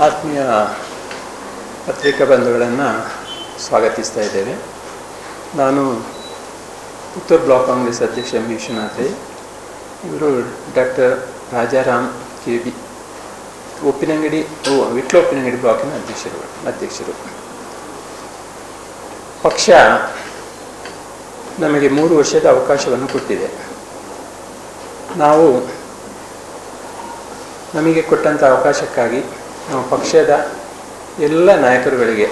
ಆತ್ಮೀಯ ಪತ್ರಿಕಾ ಬಂಧುಗಳನ್ನು ಸ್ವಾಗತಿಸ್ತಾ ಇದ್ದೇವೆ. ನಾನು ಉತ್ತರ ಬ್ಲಾಕ್ ಕಾಂಗ್ರೆಸ್ ಅಧ್ಯಕ್ಷ ಎಂ ವಿಶ್ವನಾಥ್, ಇವರು doctor Rajaram K B Uppinangadi ಓ, ವಿಟ್ಲ ಉಪ್ಪಿನಂಗಡಿ ಬ್ಲಾಕಿನ ಅಧ್ಯಕ್ಷರು ಅಧ್ಯಕ್ಷರು. ಪಕ್ಷ ನಮಗೆ ಮೂರು ವರ್ಷದ ಅವಕಾಶವನ್ನು ಕೊಟ್ಟಿದೆ. ನಾವು ನಮಗೆ ಕೊಟ್ಟಂಥ ಅವಕಾಶಕ್ಕಾಗಿ ಪಕ್ಷದ ಎಲ್ಲ ನಾಯಕರುಗಳಿಗೆ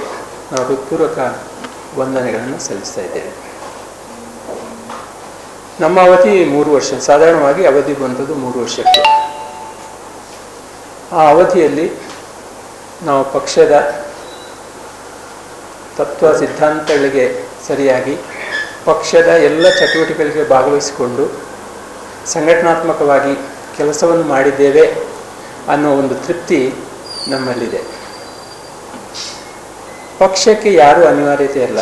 ನಾವು ಹೃತ್ಪೂರ್ವಕ ವಂದನೆಗಳನ್ನು ಸಲ್ಲಿಸ್ತಾ ಇದ್ದೇವೆ. ನಮ್ಮ ಅವಧಿ ಮೂರು ವರ್ಷ, ಸಾಧಾರಣವಾಗಿ ಅವಧಿ ಬಂದದ್ದು ಮೂರು ವರ್ಷಕ್ಕೆ. ಆ ಅವಧಿಯಲ್ಲಿ ನಾವು ಪಕ್ಷದ ತತ್ವ ಸಿದ್ಧಾಂತಗಳಿಗೆ ಸರಿಯಾಗಿ, ಪಕ್ಷದ ಎಲ್ಲ ಚಟುವಟಿಕೆಗಳಿಗೆ ಭಾಗವಹಿಸಿಕೊಂಡು ಸಂಘಟನಾತ್ಮಕವಾಗಿ ಕೆಲಸವನ್ನು ಮಾಡಿದ್ದೇವೆ ಅನ್ನೋ ಒಂದು ತೃಪ್ತಿ ನಮ್ಮಲ್ಲಿದೆ. ಪಕ್ಷಕ್ಕೆ ಯಾರೂ ಅನಿವಾರ್ಯತೆ ಇಲ್ಲ.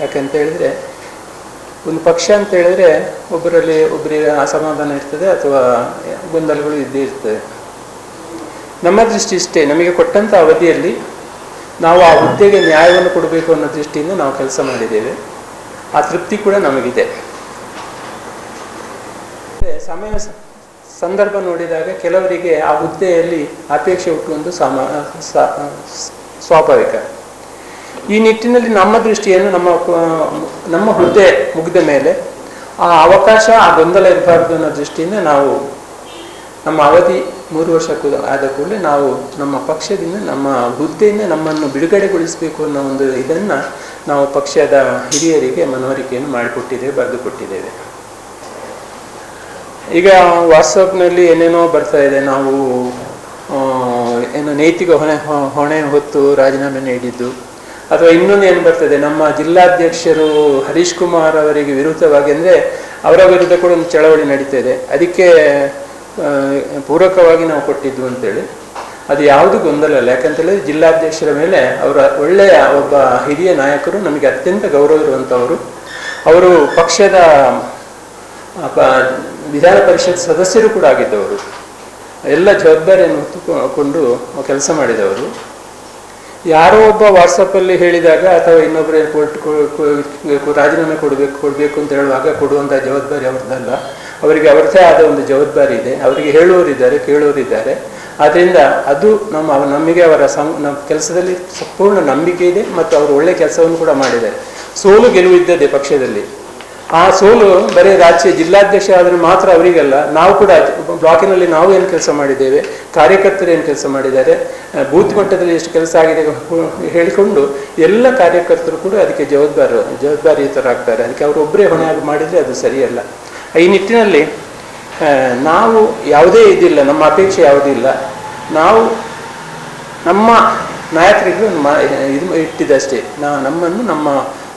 ಯಾಕಂತ ಹೇಳಿದ್ರೆ ಒಂದು ಪಕ್ಷ ಅಂತ ಹೇಳಿದ್ರೆ ಒಬ್ಬರಲ್ಲಿ ಒಬ್ಬರಿಗೆ ಅಸಮಾಧಾನ ಇರ್ತದೆ ಅಥವಾ ಗೊಂದಲಗಳು ಇದ್ದೇ ಇರ್ತದೆ. ನಮ್ಮ ದೃಷ್ಟಿ ಇಷ್ಟೇ. ನಮಗೆ ಕೊಟ್ಟಂಥ ಅವಧಿಯಲ್ಲಿ ನಾವು ಆ ಹುದ್ದೆಗೆ ನ್ಯಾಯವನ್ನು ಕೊಡಬೇಕು ಅನ್ನೋ ದೃಷ್ಟಿಯಿಂದ ನಾವು ಕೆಲಸ ಮಾಡಿದ್ದೇವೆ. ಆ ತೃಪ್ತಿ ಕೂಡ ನಮಗಿದೆ. ಸಮಯ ಸಂದರ್ಭ ನೋಡಿದಾಗ ಕೆಲವರಿಗೆ ಆ ಹುದ್ದೆಯಲ್ಲಿ ಅಪೇಕ್ಷೆ ಹುಟ್ಟುವುದು ಸಾಮ ಸ್ವಾಭಾವಿಕ. ಈ ನಿಟ್ಟಿನಲ್ಲಿ ನಮ್ಮ ದೃಷ್ಟಿಯನ್ನು ನಮ್ಮ ನಮ್ಮ ಹುದ್ದೆ ಮುಗಿದ ಮೇಲೆ ಆ ಅವಕಾಶ, ಆ ಗೊಂದಲ ಇರಬಾರ್ದು ಅನ್ನೋ ದೃಷ್ಟಿಯಿಂದ ನಾವು ನಮ್ಮ ಅವಧಿ ಮೂರು ವರ್ಷ ಆದ ಕೂಡಲೇ ನಾವು ನಮ್ಮ ಪಕ್ಷದಿಂದ, ನಮ್ಮ ಹುದ್ದೆಯಿಂದ ನಮ್ಮನ್ನು ಬಿಡುಗಡೆಗೊಳಿಸಬೇಕು ಅನ್ನೋ ಒಂದು ಇದನ್ನು ನಾವು ಪಕ್ಷದ ಹಿರಿಯರಿಗೆ ಮನವರಿಕೆಯನ್ನು ಮಾಡಿಕೊಟ್ಟಿದ್ದೇವೆ ಬರೆದು ಕೊಟ್ಟಿದ್ದೇವೆ ಈಗ ವಾಟ್ಸಪ್ನಲ್ಲಿ ಏನೇನೋ ಬರ್ತಾ ಇದೆ, ನಾವು ಏನು ನೈತಿಕ ಹೊಣೆ ಹೊಣೆ ಹೊತ್ತು ರಾಜೀನಾಮೆ ನೀಡಿದ್ದು. ಅಥವಾ ಇನ್ನೊಂದು ಏನು ಬರ್ತದೆ ನಮ್ಮ ಜಿಲ್ಲಾಧ್ಯಕ್ಷರು ಹರೀಶ್ ಕುಮಾರ್ ಅವರಿಗೆ ವಿರುದ್ಧವಾಗಿ ಅಂದರೆ ಅವರ ವಿರುದ್ಧ ಕೂಡ ಒಂದು ಚಳವಳಿ ನಡೀತಾ ಇದೆ. ಅದಕ್ಕೆ ಪೂರಕವಾಗಿ ನಾವು ಕೊಟ್ಟಿದ್ದು ಅಂತೇಳಿ. ಅದು ಯಾವುದು ಗೊಂದಲ ಅಲ್ಲ ಯಾಕಂತೇಳಿದ್ರೆ ಜಿಲ್ಲಾಧ್ಯಕ್ಷರ ಮೇಲೆ ಅವರ ಒಳ್ಳೆಯ ಒಬ್ಬ ಹಿರಿಯ ನಾಯಕರು ನಮಗೆ ಅತ್ಯಂತ ಗೌರವ ಇರುವಂಥವರು ಅವರು ಪಕ್ಷದ ವಿಧಾನ ಪರಿಷತ್ ಸದಸ್ಯರು ಕೂಡ ಆಗಿದ್ದವರು. ಎಲ್ಲ ಜವಾಬ್ದಾರಿಯನ್ನು ಹೊತ್ತುಕೊಂಡು ಕೆಲಸ ಮಾಡಿದವರು. ಯಾರೋ ಒಬ್ಬ ವಾಟ್ಸಪ್ಪಲ್ಲಿ ಹೇಳಿದಾಗ ಅಥವಾ ಇನ್ನೊಬ್ಬರೇ ಕೊಟ್ಟು ರಾಜೀನಾಮೆ ಕೊಡಬೇಕು ಕೊಡಬೇಕು ಅಂತ ಹೇಳುವಾಗ ಕೊಡುವಂಥ ಜವಾಬ್ದಾರಿ ಅವ್ರದ್ದಲ್ಲ. ಅವರಿಗೆ ಅವರದೇ ಆದ ಒಂದು ಜವಾಬ್ದಾರಿ ಇದೆ. ಅವರಿಗೆ ಹೇಳುವವರಿದ್ದಾರೆ, ಕೇಳುವವರಿದ್ದಾರೆ. ಆದ್ದರಿಂದ ಅದು ನಮ್ಮ, ನಮಗೆ ಅವರ ಸಂ, ನಮ್ಮ ಕೆಲಸದಲ್ಲಿ ಸಂಪೂರ್ಣ ನಂಬಿಕೆ ಇದೆ ಮತ್ತು ಅವರು ಒಳ್ಳೆ ಕೆಲಸವನ್ನು ಕೂಡ ಮಾಡಿದ್ದಾರೆ. ಸೋಲು ಗೆಲುವು ಇದ್ದದೆ ಪಕ್ಷದಲ್ಲಿ. ಆ ಸೋಲು ಬರೀ ರಾಜ್ಯ ಜಿಲ್ಲಾಧ್ಯಕ್ಷ ಆದರೆ ಮಾತ್ರ ಅವರಿಗಲ್ಲ. ನಾವು ಕೂಡ ಬ್ಲಾಕಿನಲ್ಲಿ ನಾವು ಏನು ಕೆಲಸ ಮಾಡಿದ್ದೇವೆ, ಕಾರ್ಯಕರ್ತರು ಏನು ಕೆಲಸ ಮಾಡಿದ್ದಾರೆ ಬೂತ್ ಮಟ್ಟದಲ್ಲಿ ಎಷ್ಟು ಕೆಲಸ ಆಗಿದೆ ಹೇಳಿಕೊಂಡು ಎಲ್ಲ ಕಾರ್ಯಕರ್ತರು ಕೂಡ ಅದಕ್ಕೆ ಜವಾಬ್ದಾರ ಜವಾಬ್ದಾರಿಯುತರಾಗ್ತಾರೆ ಅದಕ್ಕೆ ಅವರು ಒಬ್ಬರೇ ಹೊಣೆ ಮಾಡಿದರೆ ಅದು ಸರಿಯಲ್ಲ. ಈ ನಿಟ್ಟಿನಲ್ಲಿ ನಾವು ಯಾವುದೇ ಇದಿಲ್ಲ, ನಮ್ಮ ಅಪೇಕ್ಷೆ ಯಾವುದೂ ಇಲ್ಲ. ನಾವು ನಮ್ಮ ನಾಯಕರಿಗೂ ಇದು ಇಟ್ಟಿದ್ದಷ್ಟೇ. ನಾ, ನಮ್ಮನ್ನು ನಮ್ಮ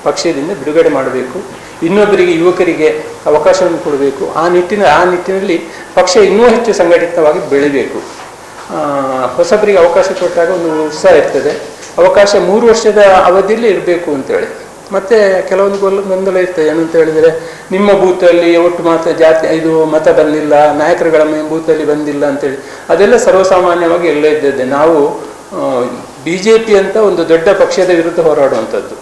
ಪಕ್ಷದಿಂದ ಬಿಡುಗಡೆ ಮಾಡಬೇಕು. ಇನ್ನೊಬ್ಬರಿಗೆ, ಯುವಕರಿಗೆ ಅವಕಾಶವನ್ನು ಕೊಡಬೇಕು. ಆ ನಿಟ್ಟಿನ, ಆ ನಿಟ್ಟಿನಲ್ಲಿ ಪಕ್ಷ ಇನ್ನೂ ಹೆಚ್ಚು ಸಂಘಟಿತವಾಗಿ ಬೆಳಿಬೇಕು. ಹೊಸಬರಿಗೆ ಅವಕಾಶ ಕೊಟ್ಟಾಗ ಒಂದು ಉತ್ಸಾಹ ಇರ್ತದೆ. ಅವಕಾಶ ಮೂರು ವರ್ಷದ ಅವಧಿಯಲ್ಲಿ ಇರಬೇಕು ಅಂತೇಳಿ. ಮತ್ತೆ ಕೆಲವೊಂದು ಗೊಲ್ಲ ಗೊಂದಲ ಇರ್ತದೆ. ಏನಂತ ಹೇಳಿದರೆ, ನಿಮ್ಮ ಬೂತಲ್ಲಿ ಒಟ್ಟು ಮಾತ್ರ ಜಾತಿ, ಇದು ಮತ ಬಂದಿಲ್ಲ, ನಾಯಕರುಗಳ ಬೂತಲ್ಲಿ ಬಂದಿಲ್ಲ ಅಂತೇಳಿ. ಅದೆಲ್ಲ ಸರ್ವಸಾಮಾನ್ಯವಾಗಿ ಎಲ್ಲ ಇದ್ದದ್ದೆ. ನಾವು ಬಿ ಜೆ ಪಿ ಅಂತ ಒಂದು ದೊಡ್ಡ ಪಕ್ಷದ ವಿರುದ್ಧ ಹೋರಾಡುವಂಥದ್ದು.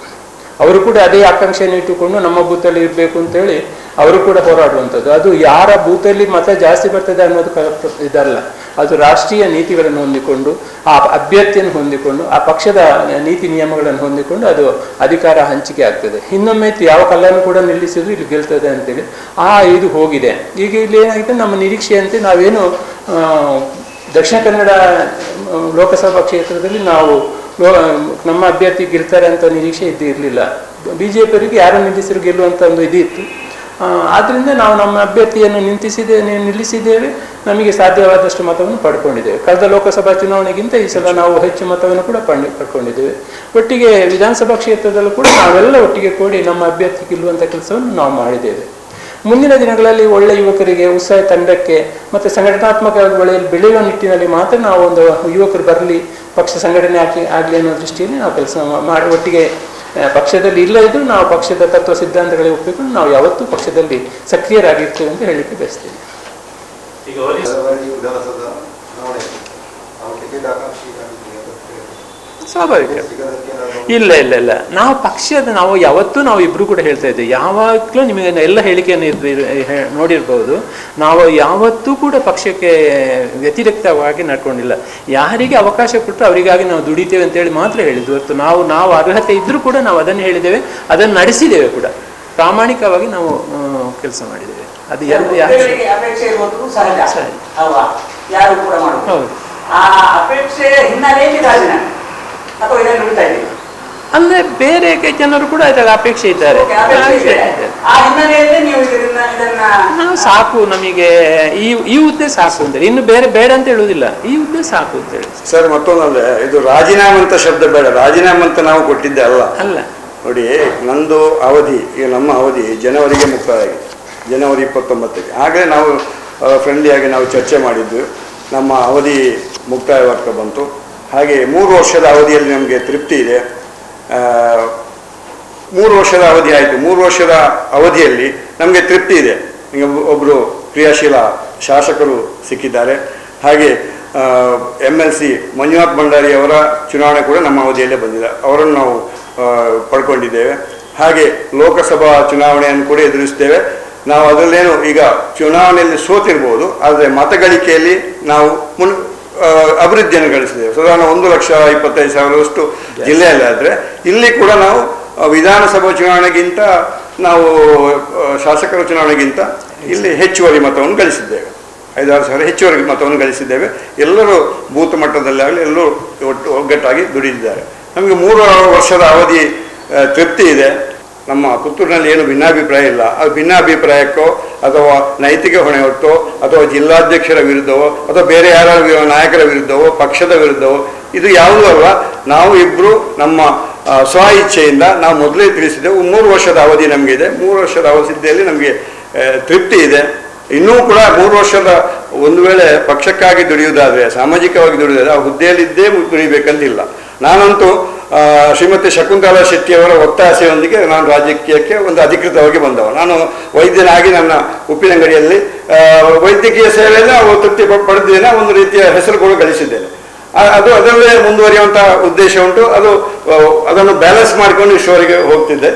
ಅವರು ಕೂಡ ಅದೇ ಆಕಾಂಕ್ಷೆಯನ್ನು ಇಟ್ಟುಕೊಂಡು ನಮ್ಮ ಬೂತಲ್ಲಿ ಇರಬೇಕು ಅಂತೇಳಿ ಅವರು ಕೂಡ ಹೋರಾಡುವಂಥದ್ದು. ಅದು ಯಾರ ಬೂತಲ್ಲಿ ಮತ ಜಾಸ್ತಿ ಬರ್ತದೆ ಅನ್ನೋದು ಇದಲ್ಲ. ಅದು ರಾಷ್ಟ್ರೀಯ ನೀತಿಗಳನ್ನು ಹೊಂದಿಕೊಂಡು, ಆ ಅಭ್ಯರ್ಥಿಯನ್ನು ಹೊಂದಿಕೊಂಡು, ಆ ಪಕ್ಷದ ನೀತಿ ನಿಯಮಗಳನ್ನು ಹೊಂದಿಕೊಂಡು ಅದು ಅಧಿಕಾರ ಹಂಚಿಕೆ ಆಗ್ತದೆ. ಇನ್ನೊಮ್ಮೆ ಯಾವ ಕಲ್ಲನ್ನು ಕೂಡ ನಿಲ್ಲಿಸಿದ್ರು ಇಲ್ಲಿ ಗೆಲ್ತದೆ ಅಂತೇಳಿ ಆ ಇದು ಹೋಗಿದೆ. ಈಗ ಇಲ್ಲಿ ಏನಾಗಿದೆ, ನಮ್ಮ ನಿರೀಕ್ಷೆಯಂತೆ ನಾವೇನು ದಕ್ಷಿಣ ಕನ್ನಡ ಲೋಕಸಭಾ ಕ್ಷೇತ್ರದಲ್ಲಿ ನಾವು ನಮ್ಮ ಅಭ್ಯರ್ಥಿ ಗೆಲ್ತಾರೆ ಅಂತ ನಿರೀಕ್ಷೆ ಇದ್ದೇ ಇರಲಿಲ್ಲ. ಬಿ ಜೆ ಪಿಯವರಿಗೆ ಯಾರು ನಿಲ್ಲಿಸಿದ್ರು ಗೆಲ್ಲುವಂಥ ಒಂದು ಇದಿತ್ತು ಆದ್ದರಿಂದ ನಾವು ನಮ್ಮ ಅಭ್ಯರ್ಥಿಯನ್ನು ನಿಂತಿಸಿದೆ ನಿಲ್ಲಿಸಿದ್ದೇವೆ. ನಮಗೆ ಸಾಧ್ಯವಾದಷ್ಟು ಮತವನ್ನು ಪಡ್ಕೊಂಡಿದ್ದೇವೆ. ಕಳೆದ ಲೋಕಸಭಾ ಚುನಾವಣೆಗಿಂತ ಈ ಸಲ ನಾವು ಹೆಚ್ಚು ಮತವನ್ನು ಕೂಡ ಪಡ್, ಪಡ್ಕೊಂಡಿದ್ದೇವೆ. ಒಟ್ಟಿಗೆ ವಿಧಾನಸಭಾ ಕ್ಷೇತ್ರದಲ್ಲೂ ಕೂಡ ನಾವೆಲ್ಲ ಒಟ್ಟಿಗೆ ಕೂಡಿ ನಮ್ಮ ಅಭ್ಯರ್ಥಿ ಗೆಲ್ಲುವಂಥ ಕೆಲಸವನ್ನು ನಾವು ಮಾಡಿದ್ದೇವೆ. ಮುಂದಿನ ದಿನಗಳಲ್ಲಿ ಒಳ್ಳೆ ಯುವಕರಿಗೆ, ಉತ್ಸಾಹ ತಂಡಕ್ಕೆ ಮತ್ತು ಸಂಘಟನಾತ್ಮಕ ಬೆಳೆಯಲ್ಲಿ ಬೆಳೆಯುವ ನಿಟ್ಟಿನಲ್ಲಿ ಮಾತ್ರ ನಾವು ಒಂದು ಯುವಕರು ಬರಲಿ ಪಕ್ಷ ಸಂಘಟನೆ ಆಗಿ ಆಗಲಿ ಅನ್ನೋ ದೃಷ್ಟಿಯಲ್ಲಿ ನಾವು ಕೆಲಸ ಮಾಡಿ ಒಟ್ಟಿಗೆ ಪಕ್ಷದಲ್ಲಿ ಇಲ್ಲ ಇದ್ದರೂ ನಾವು ಪಕ್ಷದ ತತ್ವ ಸಿದ್ಧಾಂತಗಳಿಗೆ ಒಪ್ಪಿಕೊಂಡು ನಾವು ಯಾವತ್ತೂ ಪಕ್ಷದಲ್ಲಿ ಸಕ್ರಿಯರಾಗಿರ್ತೇವೆ ಅಂತ ಹೇಳಲಿಕ್ಕೆ ಬಯಸ್ತೇನೆ. ಸ್ವಾಭಾವಿಕ. ಇಲ್ಲ ಇಲ್ಲ ಇಲ್ಲ. ನಾವು ಪಕ್ಷದ ನಾವು ಯಾವತ್ತೂ ನಾವು ಇಬ್ರು ಕೂಡ ಹೇಳ್ತಾ ಇದ್ದೇವೆ ಯಾವಾಗಲೂ ನಿಮಗೆ ಎಲ್ಲ ಹೇಳಿಕೆಯನ್ನು ಇದ್ದು ನೋಡಿರ್ಬೋದು. ನಾವು ಯಾವತ್ತೂ ಕೂಡ ಪಕ್ಷಕ್ಕೆ ವ್ಯತಿರಿಕ್ತವಾಗಿ ನಡ್ಕೊಂಡಿಲ್ಲ. ಯಾರಿಗೆ ಅವಕಾಶ ಕೊಟ್ಟರು ಅವರಿಗಾಗಿ ನಾವು ದುಡಿತೇವೆ ಅಂತೇಳಿ ಮಾತ್ರ ಹೇಳಿದ್ದು ಹೊರತು ನಾವು ನಾವು ಅರ್ಹತೆ ಇದ್ರೂ ಕೂಡ ನಾವು ಅದನ್ನು ಹೇಳಿದ್ದೇವೆ ಅದನ್ನು ನಡೆಸಿದ್ದೇವೆ ಕೂಡ. ಪ್ರಾಮಾಣಿಕವಾಗಿ ನಾವು ಕೆಲಸ ಮಾಡಿದ್ದೇವೆ. ಅದು ಎಲ್ಲ ಯಾರು ಅಪೇಕ್ಷೆ ಹೌದು. ಆ ಅಪೇಕ್ಷೆಯ ಹಿನ್ನೆಲೆಯಲ್ಲಿ ರಾಜೀನಾಮೆ. ಅಥವಾ ಇದನ್ನು ಬಿಡ್ತಾ ಇದ್ದೀವಿ ಅಂದ್ರೆ ಬೇರೆ ಕೆ- ಜನರು ಕೂಡ ಅದರ ಅಪೇಕ್ಷೆ ಇದ್ದಾರೆ. ನೀವು ಇದನ್ನ ಇದನ್ನ ನಾವು ಸಾಕು ನಮಗೆ. ಈ ಈ ಹುದ್ದೆ ಸಾಕು ಅಂತ ಇನ್ನು ಬೇರೆ ಬೇಡ ಅಂತ ಹೇಳುದಿಲ್ಲ ಈ ಹುದ್ದೆ ಸಾಕು ಅಂತ ಹೇಳಿ. ಸರ್ ಮತ್ತೊಂದಲ್ಲ ಇದು ರಾಜೀನಾಮೆ ಅಂತ ಶಬ್ದ ಬೇಡ. ರಾಜೀನಾಮೆ ಅಂತ ನಾವು ಕೊಟ್ಟಿದ್ದೆ ಅಲ್ಲ. ಅಲ್ಲ. ನೋಡಿ ನಂದು ಅವಧಿ ಈಗ ನಮ್ಮ ಅವಧಿ ಜನವರಿಗೆ ಮುಕ್ತಾಯ ಆಗಿದೆ. ಜನವರಿ ಇಪ್ಪತ್ತೊಂಬತ್ತಕ್ಕೆ. ಆಗಲೇ ನಾವು ಫ್ರೆಂಡ್ಲಿಯಾಗಿ ನಾವು ಚರ್ಚೆ ಮಾಡಿದ್ದು ನಮ್ಮ ಅವಧಿ ಮುಕ್ತಾಯವಾಗ್ತಾ ಬಂತು. ಹಾಗೆ ಮೂರು ವರ್ಷದ ಅವಧಿಯಲ್ಲಿ ನಮಗೆ ತೃಪ್ತಿ ಇದೆ. ಮೂರು ವರ್ಷದ ಅವಧಿ ಆಯಿತು. ಮೂರು ವರ್ಷದ ಅವಧಿಯಲ್ಲಿ ನಮಗೆ ತೃಪ್ತಿ ಇದೆ. ಈಗ ಒಬ್ಬರು ಕ್ರಿಯಾಶೀಲ ಶಾಸಕರು ಸಿಕ್ಕಿದ್ದಾರೆ. ಹಾಗೆ M L C Manjunath Bhandari ಅವರ ಚುನಾವಣೆ ಕೂಡ ನಮ್ಮ ಅವಧಿಯಲ್ಲೇ ಬಂದಿದೆ. ಅವರನ್ನು ನಾವು ಪಡ್ಕೊಂಡಿದ್ದೇವೆ. ಹಾಗೆ ಲೋಕಸಭಾ ಚುನಾವಣೆಯನ್ನು ಕೂಡ ಎದುರಿಸ್ತೇವೆ ನಾವು ಅದರಲ್ಲೇನು ಈಗ ಚುನಾವಣೆಯಲ್ಲಿ ಸೋತಿರ್ಬೋದು. ಆದರೆ ಮತಗಳಿಕೆಯಲ್ಲಿ ನಾವು ಮುನ್ ಅಭಿವೃದ್ಧಿಯನ್ನು ಗಳಿಸಿದ್ದೇವೆ. ಸಾಧಾರಣ ಒಂದು ಲಕ್ಷ ಇಪ್ಪತ್ತೈದು ಸಾವಿರದಷ್ಟು ಜಿಲ್ಲೆಯಲ್ಲಾದರೆ ಇಲ್ಲಿ ಕೂಡ ನಾವು ವಿಧಾನಸಭಾ ಚುನಾವಣೆಗಿಂತ ನಾವು ಶಾಸಕರ ಚುನಾವಣೆಗಿಂತ ಇಲ್ಲಿ ಹೆಚ್ಚುವರಿ ಮತವನ್ನು ಗಳಿಸಿದ್ದೇವೆ. ಐದಾರು ಸಾವಿರ ಹೆಚ್ಚುವರಿ ಮತವನ್ನು ಗಳಿಸಿದ್ದೇವೆ. ಎಲ್ಲರೂ ಬೂತ್ ಮಟ್ಟದಲ್ಲಿ ಆಗಲಿ, ಎಲ್ಲರೂ ಒಟ್ಟು ಒಗ್ಗಟ್ಟಾಗಿ ದುಡಿದಿದ್ದಾರೆ. ನಮಗೆ ಮೂರು ವರ್ಷದ ಅವಧಿ ತೃಪ್ತಿ ಇದೆ. ನಮ್ಮ ಪುತ್ತೂರಿನಲ್ಲಿ ಏನು ಭಿನ್ನಾಭಿಪ್ರಾಯ ಇಲ್ಲ. ಆ ಭಿನ್ನಾಭಿಪ್ರಾಯಕ್ಕೋ ಅಥವಾ ನೈತಿಕ ಹೊಣೆ ಹೊತ್ತೋ ಅಥವಾ ಜಿಲ್ಲಾಧ್ಯಕ್ಷರ ವಿರುದ್ಧವೋ, ಅಥವಾ ಬೇರೆ ಯಾರ ನಾಯಕರ ವಿರುದ್ಧವೋ, ಪಕ್ಷದ ವಿರುದ್ಧವೋ, ಇದು ಯಾವುದೂ ಅಲ್ಲ. ನಾವು ಇಬ್ಬರು ನಮ್ಮ ಸ್ವ ಇಚ್ಛೆಯಿಂದ ನಾವು ಮೊದಲೇ ತಿಳಿಸಿದ್ದೆವು ಮೂರು ವರ್ಷದ ಅವಧಿ ನಮಗಿದೆ. ಮೂರು ವರ್ಷದ ಅವಧಿಯಲ್ಲಿ ನಮಗೆ ತೃಪ್ತಿ ಇದೆ. ಇನ್ನೂ ಕೂಡ ಮೂರು ವರ್ಷದ ಒಂದು ವೇಳೆ ಪಕ್ಷಕ್ಕಾಗಿ ದುಡಿಯುವುದಾದರೆ, ಸಾಮಾಜಿಕವಾಗಿ ದುಡಿಯೋದಾದರೆ ಆ ಹುದ್ದೆಯಲ್ಲಿದ್ದೇ ದುಡಿಬೇಕಂತಿಲ್ಲ. ನಾನಂತೂ ಶ್ರೀಮತಿ ಶಕುಂತಲಾ ಶೆಟ್ಟಿಯವರ ಒತ್ತಾಸೆಯೊಂದಿಗೆ ನಾನು ರಾಜಕೀಯಕ್ಕೆ ಒಂದು ಅಧಿಕೃತವಾಗಿ ಬಂದವ. ನಾನು ವೈದ್ಯನಾಗಿ ನನ್ನ ಉಪ್ಪಿನಂಗಡಿಯಲ್ಲಿ ವೈದ್ಯಕೀಯ ಸೇವೆಯನ್ನು ತೃಪ್ತಿ ಪಡೆದಿದ್ದೇನೆ, ಒಂದು ರೀತಿಯ ಹೆಸರುಗಳು ಗಳಿಸಿದ್ದೇನೆ. ಅದು ಅದರಲ್ಲೇ ಮುಂದುವರಿಯುವಂಥ ಉದ್ದೇಶ ಉಂಟು. ಅದು ಅದನ್ನು ಬ್ಯಾಲೆನ್ಸ್ ಮಾಡಿಕೊಂಡು ಶೋರಿಗೆ ಹೋಗ್ತಿದ್ದೆ.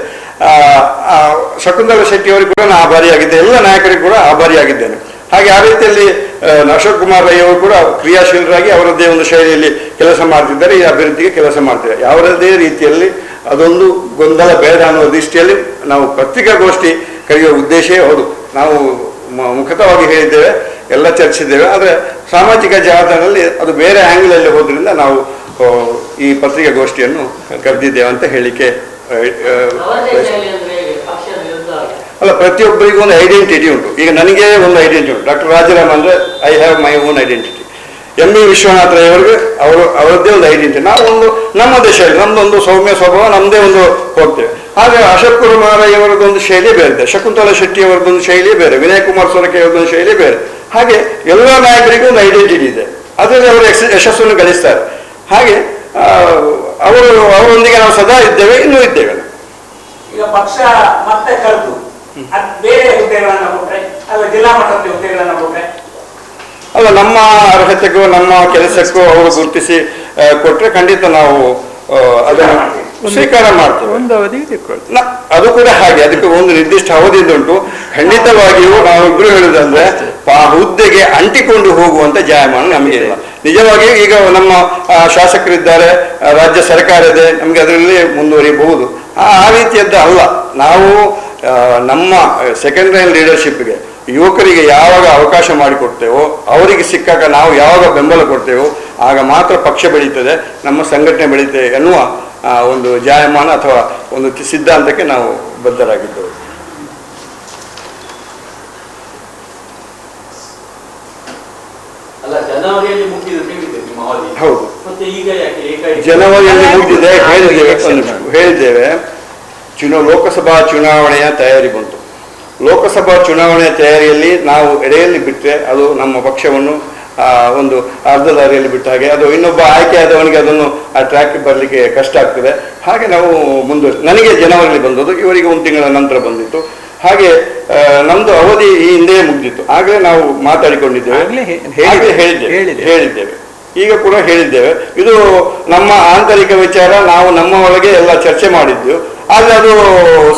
ಶಕುಂತಲಾ ಶೆಟ್ಟಿ ಅವರಿಗೆ ಕೂಡ ನಾನು ಆಭಾರಿಯಾಗಿದ್ದೆ. ಎಲ್ಲ ನಾಯಕರಿಗೂ ಕೂಡ ಆಭಾರಿಯಾಗಿದ್ದೇನೆ. ಹಾಗೆ ಆ ರೀತಿಯಲ್ಲಿ ಅಶೋಕ್ ಕುಮಾರ್ ರೈ ಅವರು ಕೂಡ ಕ್ರಿಯಾಶೀಲರಾಗಿ ಅವರದ್ದೇ ಒಂದು ಶೈಲಿಯಲ್ಲಿ ಕೆಲಸ ಮಾಡ್ತಿದ್ದಾರೆ, ಈ ಅಭಿವೃದ್ಧಿಗೆ ಕೆಲಸ ಮಾಡ್ತಿದ್ದಾರೆ. ಯಾವುದೇ ರೀತಿಯಲ್ಲಿ ಅದೊಂದು ಗೊಂದಲ ಬೇಡ ಅನ್ನೋ ದೃಷ್ಟಿಯಲ್ಲಿ ನಾವು ಪತ್ರಿಕಾಗೋಷ್ಠಿ ಕರೆಯುವ ಉದ್ದೇಶವೇ ಹೌದು. ನಾವು ಮುಖತವಾಗಿ ಹೇಳಿದ್ದೇವೆ, ಎಲ್ಲ ಚರ್ಚಿಸಿದ್ದೇವೆ ಆದರೆ ಸಾಮಾಜಿಕ ಜಾಲತಾಣದಲ್ಲಿ ಅದು ಬೇರೆ ಆ್ಯಂಗಲಲ್ಲಿ ಹೋದ್ರಿಂದ ನಾವು ಈ ಪತ್ರಿಕಾಗೋಷ್ಠಿಯನ್ನು ಕರೆದಿದ್ದೇವೆ ಅಂತ ಹೇಳಿಕೆ ಆ, ಆ, ನವದೆಹಲಿಯಲ್ಲಿ ಅಂದ್ರೆ ಹೇಗೆ? ಪಕ್ಷದ ವಿರುದ್ಧ ಅಲ್ಲ, ಪ್ರತಿಯೊಬ್ಬರಿಗೂ ಒಂದು ಐಡೆಂಟಿಟಿ ಉಂಟು. ಈಗ ನನಗೆ ಒಂದು ಐಡೆಂಟಿಟಿ ಉಂಟು. ಡಾಕ್ಟರ್ ರಾಜರಾಮ್ ಅಂದರೆ I have my own identity M E Vishwanath ಅವರಿಗೆ ಅವರು, ಅವರದ್ದೇ ಒಂದು ಐಡೆಂಟಿಟಿ ನಾವು ಒಂದು, ನಮ್ಮ ದೇಶದಲ್ಲಿ ನಮ್ಮದೊಂದು ಸೌಮ್ಯ ಸ್ವಭಾವ ನಮ್ಮದೇ ಒಂದು ಹೋಗ್ತೇವೆ. ಹಾಗೆ ಅಶೋಕ್ ಕುಮಾರ್ ಒಂದು ಶೈಲಿ ಬೇರೆ ಇದೆ. ಶಕುಂತಲಾ ಶೆಟ್ಟಿ ಅವರದೊಂದು ಶೈಲಿ ಬೇರೆ. ವಿನಯ್ ಕುಮಾರ್ ಸೊರಕೆ ಒಂದು ಶೈಲಿ ಬೇರೆ. ಹಾಗೆ ಎಲ್ಲ ನಾಯಕರಿಗೂ ಒಂದು ಐಡೆಂಟಿಟಿ ಇದೆ. ಅದರಲ್ಲಿ ಅವರು ಯಶ- ಯಶಸ್ಸನ್ನು ಗಳಿಸ್ತಾರೆ. ಹಾಗೆ ಅವರು, ಅವರೊಂದಿಗೆ ನಾವು ಸದಾ ಇದ್ದೇವೆ, ಇನ್ನೂ ಇದ್ದೇವೆ. ಈಗ ಪಕ್ಷ ಮತ್ತೆ ಕರೆದು. ಅದ್ ಬೇರೆ ಹುದ್ದೆಗಳನ್ನ ಕೊಟ್ರೆ ಅಥವಾ ಜಿಲ್ಲಾ ಮಟ್ಟದ ಹುದ್ದೆಗಳನ್ನ ಕೊಟ್ರೆ? ಅಲ್ಲ ನಮ್ಮ ಅರ್ಹತೆಗೂ ನಮ್ಮ ಕೆಲಸಕ್ಕೂ ಅವರು ಗುರುತಿಸಿ ಕೊಟ್ಟರೆ ಕೊಟ್ರೆ ಖಂಡಿತ ನಾವು ಅದನ್ನು ಸ್ವೀಕಾರ ಮಾಡ್ತೇವೆ. ಒಂದು ಅವಧಿಗೆ ತಿಳ್ಕೊಳ್ತೀವಿ ಅದು ಕೂಡ ಹಾಗೆ ಅದಕ್ಕೆ ಒಂದು ನಿರ್ದಿಷ್ಟ ಅವಧಿ ಉಂಟು ಖಂಡಿತವಾಗಿಯೂ ನಾವಿಬ್ರು ಹೇಳುದಂದ್ರೆ ಆ ಹುದ್ದೆಗೆ ಅಂಟಿಕೊಂಡು ಹೋಗುವಂತ ಜಾಯಮಾನ ನಮಗೆ ಇಲ್ಲ ನಿಜವಾಗಿಯೂ ಈಗ ನಮ್ಮ ಆ, ಶಾಸಕರಿದ್ದಾರೆ ರಾಜ್ಯ ಸರ್ಕಾರ ಇದೆ ನಮಗೆ ಅದರಲ್ಲಿ ಮುಂದುವರಿಯಬಹುದು. ಆ ಆ ರೀತಿಯದ್ದು ಅಲ್ಲ. ನಾವು ನಮ್ಮ ಸೆಕೆಂಡ್ ಲೈನ್ ಲೀಡರ್ಶಿಪ್ಗೆ ಯುವಕರಿಗೆ ಯಾವಾಗ ಅವಕಾಶ ಮಾಡಿಕೊಡ್ತೇವೋ ಅವರಿಗೆ ಸಿಕ್ಕಾಗ ನಾವು ಯಾವಾಗ ಬೆಂಬಲ ಕೊಡ್ತೇವೋ ಆಗ ಮಾತ್ರ ಪಕ್ಷ ಬೆಳೀತದೆ ನಮ್ಮ ಸಂಘಟನೆ ಬೆಳೀತದೆ ಎನ್ನುವ ಒಂದು ಜಾಯಮಾನ ಅಥವಾ ಒಂದು ಸಿದ್ಧಾಂತಕ್ಕೆ ನಾವು ಬದ್ಧರಾಗಿದ್ದೆವು. ಹೌದು. ಮತ್ತೆ ಈಗ ಯಾಕೆ ಏಕಾಏಕಿ? ಜನವರಿಯಲ್ಲಿ ಮುಗಿದಿದೆ ಹೇಳಿದ್ದೇವೆ. ಚುನಾ ಲೋಕಸಭಾ ಚುನಾವಣೆಯ ತಯಾರಿ ಬಂತು. ಲೋಕಸಭಾ ಚುನಾವಣೆಯ ತಯಾರಿಯಲ್ಲಿ ನಾವು ಎಡೆಯಲ್ಲಿ ಬಿಟ್ಟರೆ ಅದು ನಮ್ಮ ಪಕ್ಷವನ್ನು ಒಂದು ಅರ್ಧ ದಾರಿಯಲ್ಲಿ ಬಿಟ್ಟ ಹಾಗೆ ಅದು ಇನ್ನೊಬ್ಬ ಆಯ್ಕೆಯಾದವನಿಗೆ ಅದನ್ನು ಆ ಟ್ರ್ಯಾಕ್ ಬರಲಿಕ್ಕೆ ಕಷ್ಟ ಆಗ್ತದೆ. ಹಾಗೆ ನಾವು ಮುಂದುವರಿ ನನಗೆ ಜನವರಿಯಲ್ಲಿ ಬಂದದ್ದು ಇವರಿಗೆ ಒಂದು ತಿಂಗಳ ನಂತರ ಬಂದಿತ್ತು. ಹಾಗೆ ನಮ್ಮದು ನಮ್ದು ಅವಧಿ ಈ ಹಿಂದೆಯೇ ಮುಗ್ದಿತ್ತು. ಆಗಲೇ ನಾವು ಮಾತಾಡಿಕೊಂಡಿದ್ದೇವೆ. ಹೇಳಿದ್ದೆ ಹೇಳಿದ್ದೇವೆ. ಈಗ ಕೂಡ ಹೇಳಿದ್ದೇವೆ. ಇದು ನಮ್ಮ ಆಂತರಿಕ ವಿಚಾರ ನಾವು ನಮ್ಮ ಒಳಗೆ ಎಲ್ಲ ಚರ್ಚೆ ಮಾಡಿದ್ದು ಆದ್ರೆ ಅದು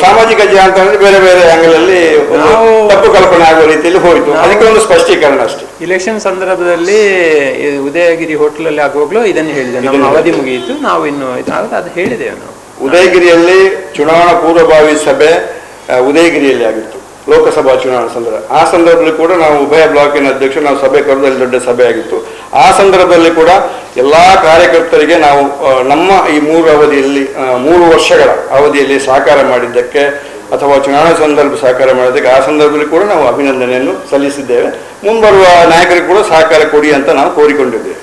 ಸಾಮಾಜಿಕ ಜಾಲತಾಣದಲ್ಲಿ ಬೇರೆ ಬೇರೆ ಆಂಗಲಲ್ಲಿ ತಪ್ಪು ಕಲ್ಪನೆ ಆಗುವ ರೀತಿಯಲ್ಲಿ ಹೋಯಿತು. ಅದಕ್ಕೆ ಒಂದು ಸ್ಪಷ್ಟೀಕರಣ ಅಷ್ಟೇ. ಇಲೆಕ್ಷನ್ ಸಂದರ್ಭದಲ್ಲಿ ಉದಯಗಿರಿ ಉದಯಗಿರಿ ಹೋಟೆಲಲ್ಲಿ ಆಗುವಾಗಲೂ ಇದನ್ನು ಹೇಳಿದೆ. ನಮ್ಮ ಅವಧಿ ಮುಗಿಯಿತು. ನಾವು ಇನ್ನು ಅದು- ಹೇಳಿದೆ ನಾವು. ಉದಯಗಿರಿಯಲ್ಲಿ ಚುನಾವಣಾ ಪೂರ್ವಭಾವಿ ಸಭೆ ಉದಯಗಿರಿಯಲ್ಲಿ ಆಗಿತ್ತು. ಲೋಕಸಭಾ ಚುನಾವಣಾ ಸಂದರ್ಭ. ಆ ಸಂದರ್ಭದಲ್ಲಿ ಕೂಡ ನಾವು ಉಭಯ ಬ್ಲಾಕಿನ ಅಧ್ಯಕ್ಷ, ನಾವು ಸಭೆ ಕರೆದಲ್ಲಿ ದೊಡ್ಡ ಸಭೆ ಆಗಿತ್ತು. ಆ ಸಂದರ್ಭದಲ್ಲಿ ಕೂಡ ಎಲ್ಲಾ ಕಾರ್ಯಕರ್ತರಿಗೆ ನಾವು ನಮ್ಮ ಈ ಮೂರು ಅವಧಿಯಲ್ಲಿ ಮೂರು ವರ್ಷಗಳ ಅವಧಿಯಲ್ಲಿ ಸಹಕಾರ ಮಾಡಿದ್ದಕ್ಕೆ ಅಥವಾ ಚುನಾವಣಾ ಸಂದರ್ಭ ಸಹಕಾರ ಮಾಡಿದ್ದಕ್ಕೆ ಆ ಸಂದರ್ಭದಲ್ಲಿ ಕೂಡ ನಾವು ಅಭಿನಂದನೆಯನ್ನು ಸಲ್ಲಿಸಿದ್ದೇವೆ. ಮುಂಬರುವ ನಾಯಕರಿಗೆ ಕೂಡ ಸಹಕಾರ ಕೊಡಿ ಅಂತ ನಾವು ಕೋರಿಕೊಂಡಿದ್ದೇವೆ.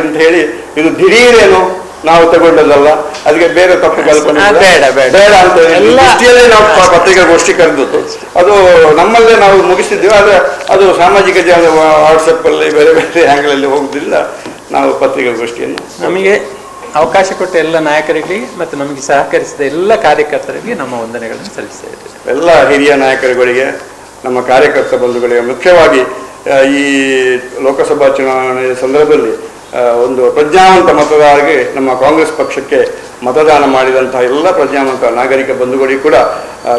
ಅಂತ ಹೇಳಿ, ಇದು ದಿಢೀರೇನು ನಾವು ತಗೊಂಡದಲ್ಲ. ಅದಕ್ಕೆ ಬೇರೆ ತಪ್ಪು ಕಲ್ಪನೆ. ಬೇಡ, ಬೇಡ. ಬೇಡ ಅಂತ ಹೇಳಿ ಎಲ್ಲ- ನಾವು ಪತ್ರಿಕಾಗೋಷ್ಠಿ ಕರೆದದ್ದು. ಅದು ನಮ್ಮಲ್ಲೇ ನಾವು ಮುಗಿಸಿದ್ದೇವೆ ಆದ್ರೆ ಅದು ಸಾಮಾಜಿಕ ಜಾಲ ವಾಟ್ಸಪ್ ಅಲ್ಲಿ ಬೇರೆ ಬೇರೆ ಆಂಗಲಲ್ಲಿ ಹೋಗುದಿಲ್ಲ. ನಾವು ಪತ್ರಿಕಾಗೋಷ್ಠಿಯನ್ನು ನಮಗೆ ಅವಕಾಶ ಕೊಟ್ಟ ಎಲ್ಲ ನಾಯಕರಿಗೆ ಮತ್ತು ನಮಗೆ ಸಹಕರಿಸಿದ ಎಲ್ಲ ಕಾರ್ಯಕರ್ತರಿಗೆ ನಮ್ಮ ವಂದನೆಗಳನ್ನು ಸಲ್ಲಿಸ್ತಾ ಇದ್ದೇವೆ. ಎಲ್ಲ ಹಿರಿಯ ನಾಯಕರುಗಳಿಗೆ ನಮ್ಮ ಕಾರ್ಯಕರ್ತ ಬಂಧುಗಳಿಗೆ ಮುಖ್ಯವಾಗಿ ಈ ಲೋಕಸಭಾ ಚುನಾವಣೆಯ ಸಂದರ್ಭದಲ್ಲಿ ಒಂದು ಪ್ರಜ್ಞಾವಂತ ಮತದಾರರಿಗೆ ನಮ್ಮ ಕಾಂಗ್ರೆಸ್ ಪಕ್ಷಕ್ಕೆ ಮತದಾನ ಮಾಡಿದಂತಹ ಎಲ್ಲ ಪ್ರಜ್ಞಾವಂತ ನಾಗರಿಕ ಬಂಧುಗಳಿಗೆ ಕೂಡ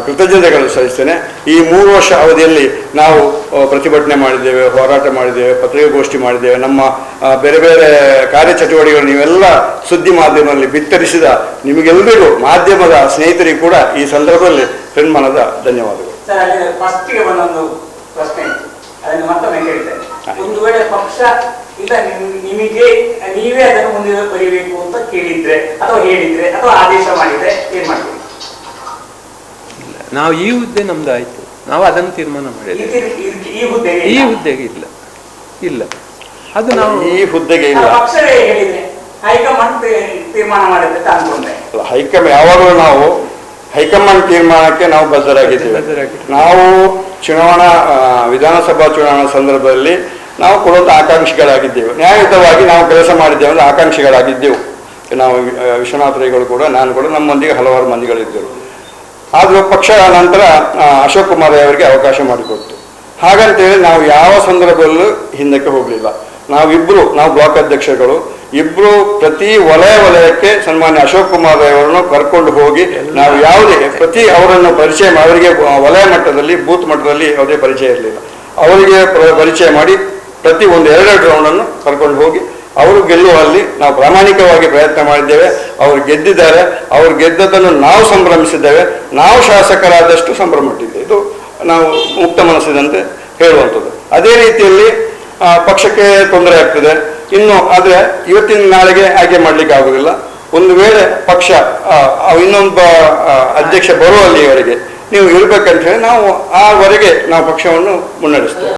ಕೃತಜ್ಞತೆಗಳನ್ನು ಸಲ್ಲಿಸ್ತೇನೆ. ಈ ಮೂರು ವರ್ಷ ಅವಧಿಯಲ್ಲಿ ನಾವು ಪ್ರತಿಭಟನೆ ಮಾಡಿದ್ದೇವೆ ಹೋರಾಟ ಮಾಡಿದ್ದೇವೆ ಪತ್ರಿಕಾಗೋಷ್ಠಿ ಮಾಡಿದ್ದೇವೆ. ನಮ್ಮ ಬೇರೆ ಬೇರೆ ಕಾರ್ಯಚಟುವಟಿಕೆಗಳು ನೀವೆಲ್ಲ ಸುದ್ದಿ ಮಾಧ್ಯಮದಲ್ಲಿ ಬಿತ್ತರಿಸಿದ ನಿಮಗೆಲ್ಲರಿಗೂ ಮಾಧ್ಯಮದ ಸ್ನೇಹಿತರಿಗೂ ಕೂಡ ಈ ಸಂದರ್ಭದಲ್ಲಿ ಸನ್ಮಾನದ ಧನ್ಯವಾದಗಳು. ಪ್ರಶ್ನೆ ಒಂದು ವೇಳೆ ಪಕ್ಷ ಇಲ್ಲ ನಿಮಗೆ ನೀವೇ ಅದನ್ನು ಮುಂದಿನ ಬರೀಬೇಕು ಅಂತ ಕೇಳಿದ್ರೆ ಅಥವಾ ಹೇಳಿದ್ರೆ ಅಥವಾ ಆದೇಶ ಮಾಡಿದ್ರೆ ಏನ್ ಮಾಡ್ತೀವಿ ನಾವು ಈ ಹುದ್ದೆ ನಮ್ದು ಆಯ್ತು ನಾವು ಅದನ್ನು ತೀರ್ಮಾನ ಮಾಡಿದ್ವಿ ಮಾಡಿದ್ದೇವೆ. ಈ- ಹುದ್ದೆಗೆ ಇಲ್ಲ. ಇಲ್ಲ. ಅದು ನಾವು ಈ ಹುದ್ದೆಗೆ ಇಲ್ಲ. ಆ ಪಕ್ಷವೇ ಹೇಳಿದ್ರೆ ಹೈಕಮಾಂಡ್ ತೀರ್ಮಾನ ಮಾಡಿದ್ರೆ ಅನ್ಕೊಂಡೆ ಅಲ್ಲ, ಯಾವಾಗಲೂ ನಾವು ಹೈಕಮಾಂಡ್ ತೀರ್ಮಾನಕ್ಕೆ ನಾವು ಬದ್ಧರಾಗಿದ್ದೇವೆ. ಬದ್ಧರಾಗಿದ್ದೇವೆ. ನಾವು ಚುನಾವಣಾ ವಿಧಾನಸಭಾ ಚುನಾವಣಾ ಸಂದರ್ಭದಲ್ಲಿ ನಾವು ಕೊಡುವಂಥ ಆಕಾಂಕ್ಷಿಗಳಾಗಿದ್ದೇವೆ. ನ್ಯಾಯಯುತವಾಗಿ ನಾವು ಕೆಲಸ ಮಾಡಿದ್ದೇವೆ ಅಂದರೆ ಆಕಾಂಕ್ಷಿಗಳಾಗಿದ್ದೆವು. ನಾವು ವಿಶ್ವನಾಥರೇಗಳು ವಿಶ್ವನಾಥ ರೈಗಳು ಕೂಡ, ನಾನು ಕೂಡ ನಮ್ಮೊಂದಿಗೆ ಹಲವಾರು ಮಂದಿಗಳಿದ್ದರು. ಆದರೂ ಪಕ್ಷ ನಂತರ ಅಶೋಕ್ ಕುಮಾರ್ ಅವರಿಗೆ ಅವಕಾಶ ಮಾಡಿಕೊಡ್ತು ಹಾಗಂತೇಳಿ ನಾವು ಯಾವ ಸಂದರ್ಭದಲ್ಲೂ ಹಿಂದಕ್ಕೆ ಹೋಗಲಿಲ್ಲ. ನಾವಿಬ್ಬರು ನಾವು ಬ್ಲಾಕ್ ಅಧ್ಯಕ್ಷಗಳು ಇಬ್ಬರು ಪ್ರತಿ ವಲಯ ವಲಯಕ್ಕೆ ಸನ್ಮಾನ್ಯ ಅಶೋಕ್ ಕುಮಾರ್ ಅವರನ್ನು ಕರ್ಕೊಂಡು ಹೋಗಿ ನಾವು ಯಾವುದೇ ಪ್ರತಿ ಅವರನ್ನು ಪರಿಚಯ ಅವರಿಗೆ ವಲಯ ಮಟ್ಟದಲ್ಲಿ, ಬೂತ್ ಮಟ್ಟದಲ್ಲಿ ಯಾವುದೇ ಪರಿಚಯ ಇರಲಿಲ್ಲ. ಅವರಿಗೆ ಪ್ರ- ಪರಿಚಯ ಮಾಡಿ ಪ್ರತಿ ಒಂದು ಎರಡೆರಡು ರೌಂಡನ್ನು ಕರ್ಕೊಂಡು ಹೋಗಿ ಅವರು ಗೆಲ್ಲುವಲ್ಲಿ ನಾವು ಪ್ರಾಮಾಣಿಕವಾಗಿ ಪ್ರಯತ್ನ ಮಾಡಿದ್ದೇವೆ. ಅವರು ಗೆದ್ದಿದ್ದಾರೆ. ಅವರು ಗೆದ್ದದನ್ನು ನಾವು ಸಂಭ್ರಮಿಸಿದ್ದೇವೆ. ನಾವು ಶಾಸಕರಾದಷ್ಟು ಸಂಭ್ರಮಟ್ಟಿದ್ದೆ. ಇದು ನಾವು ಮುಕ್ತ ಮನಸ್ಸಿದಂತೆ ಹೇಳುವಂಥದ್ದು. ಅದೇ ರೀತಿಯಲ್ಲಿ ಪಕ್ಷಕ್ಕೆ ತೊಂದರೆ ಆಗ್ತದೆ. ಇನ್ನು ಆದರೆ ಇವತ್ತಿನ ನಾಳೆಗೆ ಆಯ್ಕೆ ಮಾಡ್ಲಿಕ್ಕೆ ಆಗುದಿಲ್ಲ. ಒಂದು ವೇಳೆ ಪಕ್ಷ ಇನ್ನೊಬ್ಬ ಅಧ್ಯಕ್ಷ ಬರುವಲ್ಲಿವರೆಗೆ ನೀವು ಇರಬೇಕಂತ ಹೇಳಿ ನಾವು ಆವರೆಗೆ ನಾವು ಪಕ್ಷವನ್ನು ಮುನ್ನಡೆಸ್ತೇವೆ.